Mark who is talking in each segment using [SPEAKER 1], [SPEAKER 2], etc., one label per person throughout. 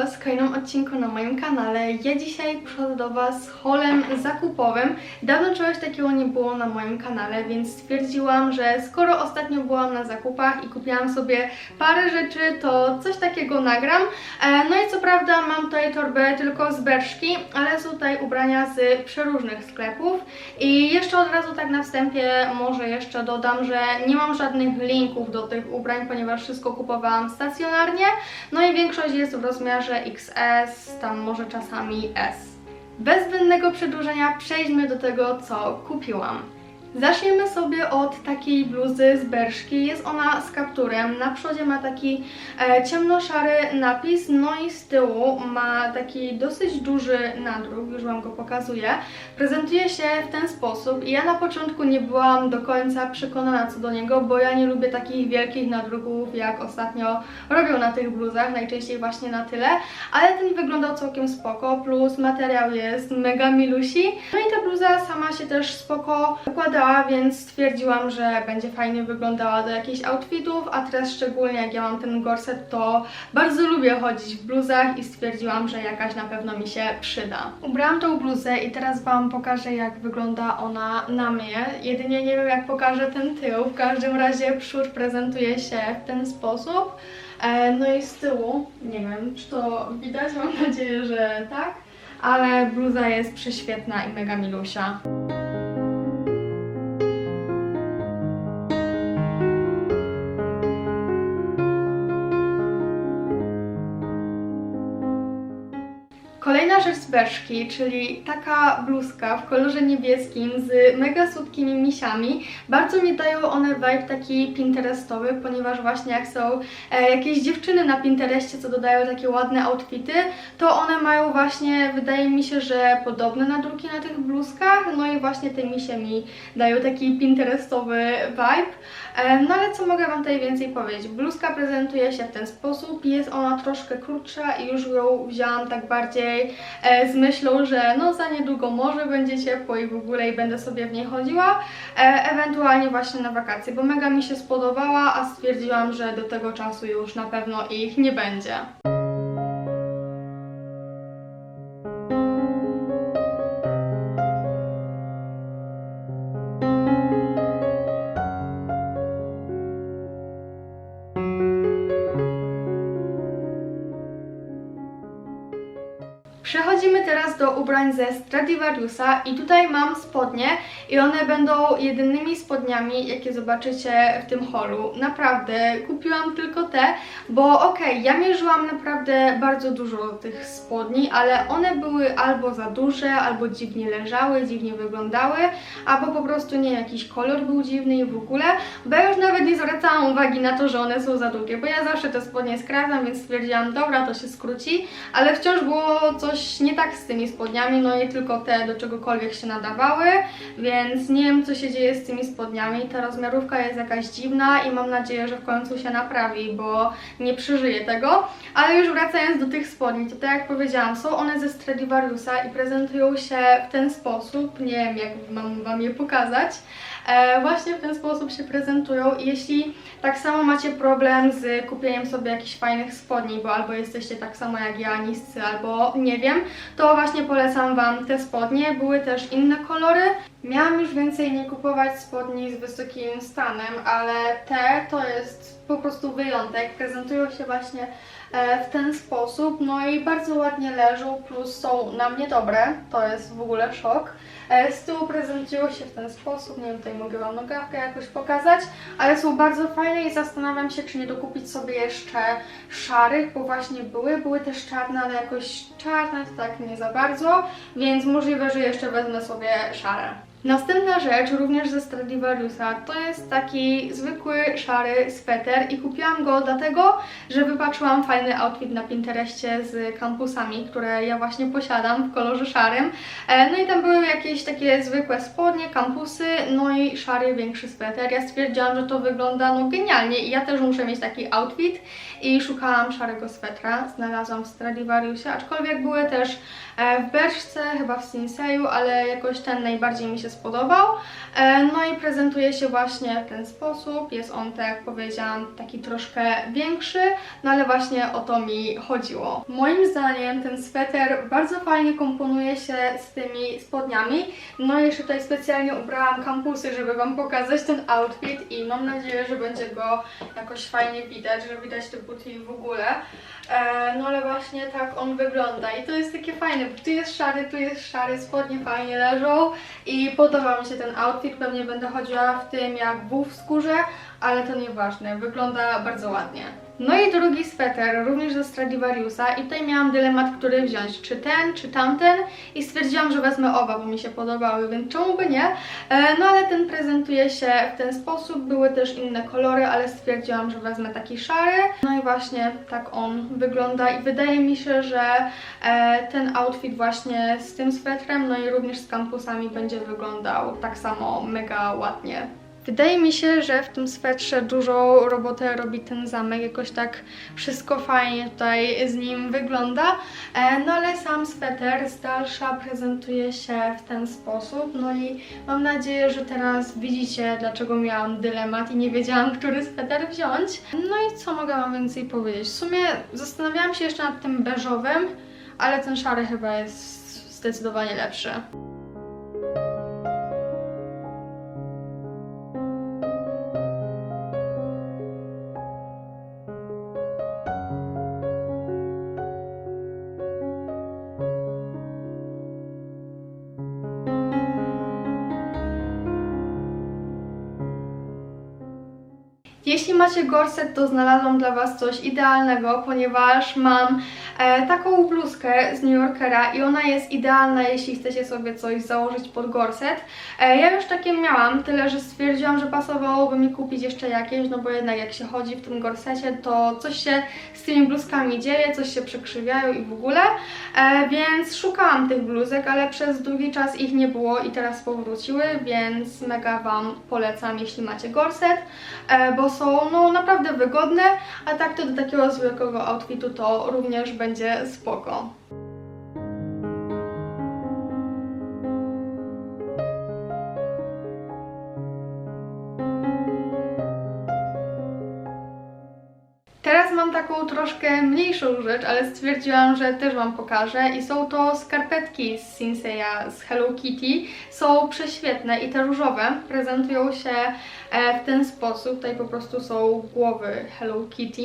[SPEAKER 1] Was w kolejnym odcinku na moim kanale. Ja dzisiaj przychodzę do Was z haulem zakupowym. Dawno czegoś takiego nie było na moim kanale, więc stwierdziłam, że skoro ostatnio byłam na zakupach i kupiłam sobie parę rzeczy, to coś takiego nagram. E, No i co prawda mam tutaj torbę tylko z Berszki, ale są tutaj ubrania z przeróżnych sklepów. I jeszcze od razu tak na wstępie może jeszcze dodam, że nie mam żadnych linków do tych ubrań, ponieważ wszystko kupowałam stacjonarnie. No i większość jest w rozmiarze XS, tam może czasami S. Bez zbędnego przedłużenia przejdźmy do tego, co kupiłam. Zaczniemy sobie od takiej bluzy z Berszki. Jest ona z kapturem. Na przodzie ma taki e, ciemnoszary napis, no i z tyłu ma taki dosyć duży nadruk, już Wam go pokazuję. Prezentuje się w ten sposób i ja na początku nie byłam do końca przekonana co do niego, bo ja nie lubię takich wielkich nadruków, jak ostatnio robią na tych bluzach, najczęściej właśnie na tyle, ale ten wyglądał całkiem spoko, plus materiał jest mega milusi. No i ta bluza sama się też spoko więc stwierdziłam, że będzie fajnie wyglądała do jakichś outfitów, a teraz szczególnie jak ja mam ten gorset, to bardzo lubię chodzić w bluzach i stwierdziłam, że jakaś na pewno mi się przyda. Ubrałam tą bluzę i teraz Wam pokażę jak wygląda ona na mnie. Jedynie nie wiem jak pokażę ten tył, w każdym razie przód prezentuje się w ten sposób. E, No i z tyłu, nie wiem czy to widać, mam nadzieję, że tak, ale bluza jest prześwietna i mega milusia. Rzecz z czyli taka bluzka w kolorze niebieskim z mega słodkimi misiami. Bardzo mi dają one vibe taki pinterestowy, ponieważ właśnie jak są e, jakieś dziewczyny na Pinterestie, co dodają takie ładne outfity, to one mają właśnie, wydaje mi się, że podobne nadruki na tych bluzkach, no i właśnie te misie mi dają taki pinterestowy vibe. E, no ale co mogę Wam tutaj więcej powiedzieć? Bluzka prezentuje się w ten sposób, jest ona troszkę krótsza i już ją wzięłam tak bardziej e, z myślą, że no za niedługo może będzie ciepło i w ogóle i będę sobie w niej chodziła, e, ewentualnie właśnie na wakacje, bo mega mi się spodobała, a stwierdziłam, że do tego czasu już na pewno ich nie będzie. Przechodzimy teraz do ubrań ze Stradivariusa i tutaj mam spodnie i one będą jedynymi spodniami, jakie zobaczycie w tym holu. Naprawdę, kupiłam tylko te, bo okej, ja mierzyłam naprawdę bardzo dużo tych spodni, ale one były albo za duże, albo dziwnie leżały, dziwnie wyglądały, albo po prostu nie, jakiś kolor był dziwny i w ogóle, bo ja już nawet nie zwracałam uwagi na to, że one są za długie, bo ja zawsze te spodnie skracam, więc stwierdziłam, dobra, to się skróci, ale wciąż było coś nie tak z tymi spodniami, no i tylko te do czegokolwiek się nadawały, więc nie wiem co się dzieje z tymi spodniami. Ta rozmiarówka jest jakaś dziwna i mam nadzieję, że w końcu się naprawi, bo nie przeżyję tego. Ale już wracając do tych spodni, to tak jak powiedziałam, są one ze Stradivariusa i prezentują się w ten sposób, nie wiem jak mam Wam je pokazać. E, właśnie w ten sposób się prezentują i jeśli tak samo macie problem z kupieniem sobie jakichś fajnych spodni, bo albo jesteście tak samo jak ja, niscy, albo nie wiem, to właśnie polecam Wam te spodnie. Były też inne kolory. Miałam już więcej nie kupować spodni z wysokim stanem, ale te to jest po prostu wyjątek. Prezentują się właśnie w ten sposób, no i bardzo ładnie leżą, plus są na mnie dobre, to jest w ogóle szok. E, Z tyłu prezentują się w ten sposób, nie wiem, tutaj mogę Wam nogawkę jakoś pokazać, ale są bardzo fajne i zastanawiam się, czy nie dokupić sobie jeszcze szarych, bo właśnie były, były też czarne, ale jakoś czarne to tak nie za bardzo, więc możliwe, że jeszcze wezmę sobie szare. Następna rzecz, również ze Stradivariusa, to jest taki zwykły szary sweter i kupiłam go dlatego, że wypatrzyłam fajny outfit na Pinterestie z kampusami, które ja właśnie posiadam w kolorze szarym. E, No i tam były jakieś takie zwykłe spodnie, kampusy, no i szary większy sweter. Ja stwierdziłam, że to wygląda no genialnie i ja też muszę mieć taki outfit i szukałam szarego swetra, znalazłam w Stradivariusie, aczkolwiek były też w Berszce, chyba w Sinseju, ale jakoś ten najbardziej mi się spodobał. E, No i prezentuje się właśnie w ten sposób. Jest on, tak jak powiedziałam, taki troszkę większy, no ale właśnie o to mi chodziło. Moim zdaniem ten sweter bardzo fajnie komponuje się z tymi spodniami. No i jeszcze tutaj specjalnie ubrałam kampusy, żeby Wam pokazać ten outfit i mam nadzieję, że będzie go jakoś fajnie widać, że widać te buty w ogóle. E, no ale właśnie tak on wygląda i to jest takie fajne, tu jest szary, tu jest szary, spodnie fajnie leżą i podoba mi się ten outfit, pewnie będę chodziła w tym jak był w skórze, ale to nieważne, wygląda bardzo ładnie. No i drugi sweter, również ze Stradivariusa i tutaj miałam dylemat, który wziąć, czy ten, czy tamten i stwierdziłam, że wezmę oba, bo mi się podobały, więc czemu by nie? E, No ale ten prezentuje się w ten sposób, były też inne kolory, ale stwierdziłam, że wezmę taki szary. No i właśnie tak on wygląda i wydaje mi się, że e, ten outfit właśnie z tym swetrem, no i również z kampusami będzie wyglądał tak samo mega ładnie. Wydaje mi się, że w tym swetrze dużą robotę robi ten zamek, jakoś tak wszystko fajnie tutaj z nim wygląda. E, No ale sam sweter z dalsza prezentuje się w ten sposób. No i mam nadzieję, że teraz widzicie, dlaczego miałam dylemat i nie wiedziałam, który sweter wziąć. No i co mogę Wam więcej powiedzieć? W sumie zastanawiałam się jeszcze nad tym beżowym, ale ten szary chyba jest zdecydowanie lepszy. Jeśli macie gorset, to znalazłam dla Was coś idealnego, ponieważ mam e, taką bluzkę z New Yorkera i ona jest idealna, jeśli chcecie sobie coś założyć pod gorset. E, ja już takie miałam, tyle że stwierdziłam, że pasowałoby mi kupić jeszcze jakieś, no bo jednak jak się chodzi w tym gorsecie, to coś się z tymi bluzkami dzieje, coś się przekrzywiają i w ogóle. E, więc szukałam tych bluzek, ale przez długi czas ich nie było i teraz powróciły, więc mega Wam polecam, jeśli macie gorset, e, bo są no naprawdę wygodne, a tak to do takiego zwykłego outfitu to również będzie spoko. Taką troszkę mniejszą rzecz, ale stwierdziłam, że też Wam pokażę i są to skarpetki z Sinseya z Hello Kitty. Są prześwietne i te różowe prezentują się e, w ten sposób. Tutaj po prostu są głowy Hello Kitty.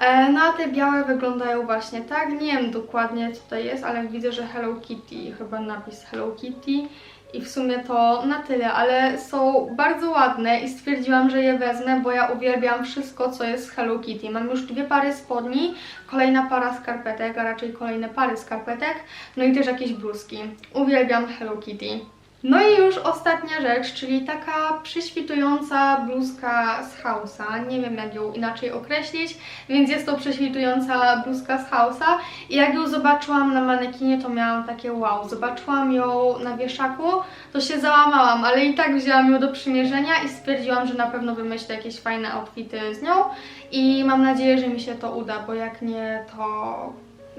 [SPEAKER 1] E, No a te białe wyglądają właśnie tak. Nie wiem dokładnie co to jest, ale widzę, że Hello Kitty, chyba napis Hello Kitty. I w sumie to na tyle, ale są bardzo ładne i stwierdziłam, że je wezmę, bo ja uwielbiam wszystko, co jest z Hello Kitty. Mam już dwie pary spodni, kolejna para skarpetek, a raczej kolejne pary skarpetek, no i też jakieś bluzki. Uwielbiam Hello Kitty. No i już ostatnia rzecz, czyli taka prześwitująca bluzka z Hausa. Nie wiem jak ją inaczej określić, więc jest to prześwitująca bluzka z Hausa. I jak ją zobaczyłam na manekinie, to miałam takie wow. Zobaczyłam ją na wieszaku, to się załamałam, ale i tak wzięłam ją do przymierzenia i stwierdziłam, że na pewno wymyślę jakieś fajne outfity z nią. I mam nadzieję, że mi się to uda, bo jak nie, to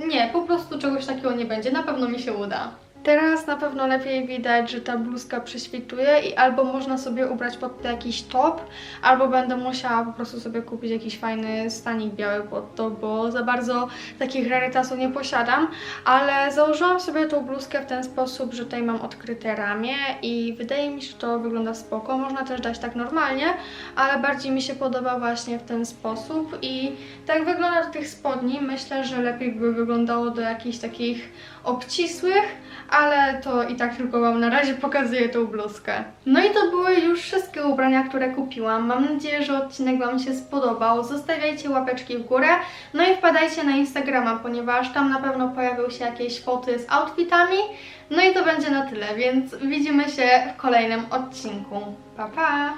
[SPEAKER 1] nie, po prostu czegoś takiego nie będzie. Na pewno mi się uda. Teraz na pewno lepiej widać, że ta bluzka prześwituje i albo można sobie ubrać pod to jakiś top, albo będę musiała po prostu sobie kupić jakiś fajny stanik biały pod to, bo za bardzo takich rarytasów nie posiadam, ale założyłam sobie tą bluzkę w ten sposób, że tutaj mam odkryte ramię i wydaje mi się, że to wygląda spoko. Można też dać tak normalnie, ale bardziej mi się podoba właśnie w ten sposób i tak wygląda do tych spodni. Myślę, że lepiej by wyglądało do jakichś takich obcisłych, ale to i tak tylko Wam na razie pokazuję tą bluzkę. No i to były już wszystkie ubrania, które kupiłam. Mam nadzieję, że odcinek Wam się spodobał. Zostawiajcie łapeczki w górę, no i wpadajcie na Instagrama, ponieważ tam na pewno pojawią się jakieś foty z outfitami. No i to będzie na tyle, więc widzimy się w kolejnym odcinku. Pa, pa!